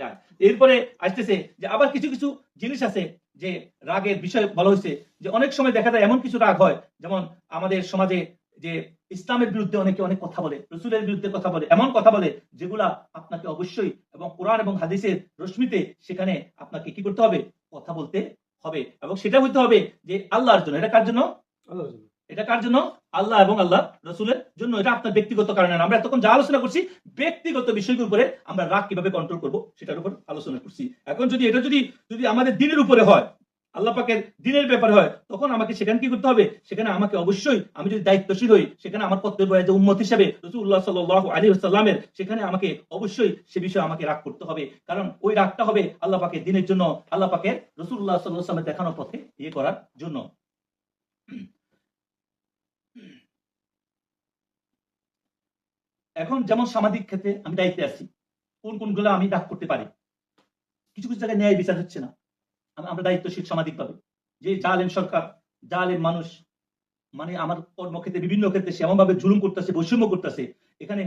যায়। এরপরে আসতেছে যে আবার কিছু কিছু জিনিস আছে যে রাগের বিষয় বলা হয়েছে, যে অনেক সময় দেখা যায় এমন কিছু রাগ হয়, যেমন আমাদের সমাজে যে ইসলামের বিরুদ্ধে অনেকে অনেক কথা বলে, রসুলের বিরুদ্ধে কথা বলে, এমন কথা বলে যেগুলা আপনাকে অবশ্যই এবং কোরআন এবং হাদিসের রশ্মিতে সেখানে আপনাকে কি করতে হবে? কথা বলতে হবে এবং সেটা হইতে হবে যে আল্লাহর জন্য। এটা কার জন্য? আল্লাহর জন্য। এটা কার জন্য? আল্লাহ এবং আল্লাহ রসুলের জন্য। এটা আপনার ব্যক্তিগত কারণে আমরা এতক্ষণ যা আলোচনা করছি, ব্যক্তিগত বিষয়গুলোর উপরে আমরা রাগ কীভাবে কন্ট্রোল করব, সেটার উপর আলোচনা করছি। এখন যদি এটা যদি যদি আমাদের দিনের উপরে হয়, আল্লাহ পাকের দিনের ব্যাপার হয়, তখন আমাকে সেখানে কি করতে হবে? সেখানে আমাকে অবশ্যই আমি যদি দায়িত্বশীল হই, সেখানে আমার কর্তব্য যে উম্মত হিসেবে রসুল্লাহ সাল্লাহ আলী সাল্লামের সেখানে আমাকে অবশ্যই সে বিষয়ে আমাকে রাগ করতে হবে। কারণ ওই রাগটা হবে আল্লাহ পাকের দিনের জন্য, আল্লাহ পাকের রসুল্লাহ সাল্লাহ সাল্লামের দেখানোর পথে ইয়ে করার জন্য। এখন যেমন সামাজিক ক্ষেত্রে আমি দায়িত্বে আছি, কোন কোনগুলো আমি ডাক করতে পারি, কিছু কিছু জায়গায় ন্যায় বিচার হচ্ছে না। আমরা দায়িত্বশীল সামাজিক ভাবে যে জালেম সরকার, জালেম মানুষ মানে আমার কর্মক্ষেত্রে বিভিন্ন ক্ষেত্রে সে এমন ভাবে জুলুম করতেছে, বৈষম্য করতেছে, এখানে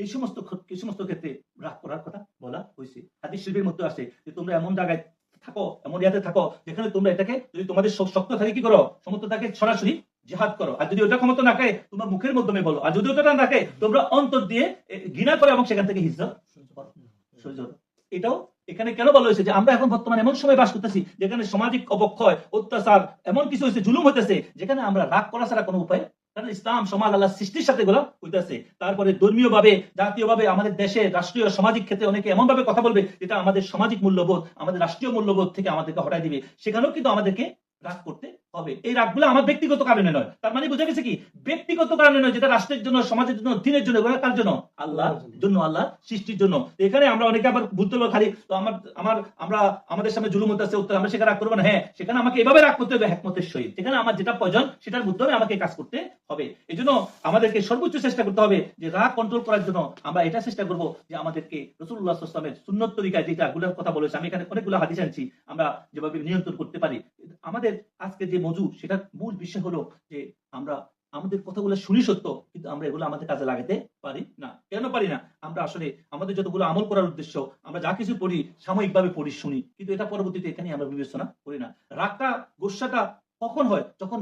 এই সমস্ত এই সমস্ত ক্ষেত্রে রাগ করার কথা বলা হয়েছে। হাদিস শিল্পের মধ্যে আছে যে তোমরা এমন জায়গায় থাকো, এমন ইয়াতে থাকো, যেখানে তোমরা এটাকে যদি তোমাদের শক্ত থাকে কি করো? সমস্ত থাকে সরাসরি জেহাদ করো। আর যদি ওটা ক্ষমতা না থাকে তোমরা মুখের মাধ্যমে বলো। আর যদি ওটা না থাকে তোমরা অন্তর দিয়ে ঘৃণা করো এবং সেখান থেকে হিজরত এটাও এখানে কেন বলা হয়েছে যে, আমরা এখন বর্তমানে এমন সময় বাস করতেছি, যেখানে সামাজিক অবক্ষয়, অত্যাচার, এমন কিছু হয়েছে জুলুম হইতেছে, যেখানে আমরা রাগ করা ছাড়া কোনো উপায় কারণ ইসলাম, সমাজ, আল্লাহ সৃষ্টির সাথে গুলো হইতেছে। তারপরে ধর্মীয় ভাবে জাতীয় ভাবে আমাদের দেশে, রাষ্ট্রীয়, সামাজিক ক্ষেত্রে অনেকে এমন ভাবে কথা বলবে, যেটা আমাদের সামাজিক মূল্যবোধ, আমাদের রাষ্ট্রীয় মূল্যবোধ থেকে আমাদেরকে হটাই দিবে। সেখানেও কিন্তু আমাদেরকে রাগ করতে হবে। এই রাগগুলো আমার ব্যক্তিগত কারণে নয়। তার মানে বোঝা গেছে কি? ব্যক্তিগত কারণে নয়, যেটা রাষ্ট্রের জন্য, সমাজের জন্য, দিনের জন্য, এগুলো কার জন্য? আল্লাহ জন্য আল্লাহ সৃষ্টির জন্য। এখানে আমরা অনেকে আবার ভুলতে পারব খালি, তো আমার আমার, আমরা, আমাদের সামনে জুলুম হতে উত্তর আমরা সেখানে রাগ করব না। হ্যাঁ সেখানে আমাকে এভাবে রাগ করতে হবে হ্যাকমতের সহিত। সেখানে আমার যেটা প্রয়োজন, সেটার মাধ্যমে আমাকে কাজ করতে হবে। এই জন্য আমাদেরকে সর্বোচ্চ চেষ্টা করতে হবে যে রাগ কন্ট্রোল করার জন্য আমরা এটা চেষ্টা করব যে আমাদেরকে রসুল্লাহ ইসলামের সুন্নত তরিকায় যেটা গুলোর কথা বলেছে, আমি এখানে অনেকগুলো হাদিস আনছি, আমরা যেভাবে নিয়ন্ত্রণ করতে পারি। আমাদের আজকে যে মজু, সেটার মূল বিষয় হলো যে আমরা, আমাদের কথাগুলো শুনি সত্য, কিন্তু আমরা এগুলো আমাদের কাজে লাগাতে পারি না। কেন পারি না? আমরা আসলে আমাদের যতগুলো আমল করার উদ্দেশ্য, আমরা যা কিছু পড়ি, সাময়িকভাবে পড়ি, শুনি। কিন্তু এটা পরবর্তীতে এখানে আমরা বিবেচনা করি না। রাগটা গোসাটা কখন হয়? যখন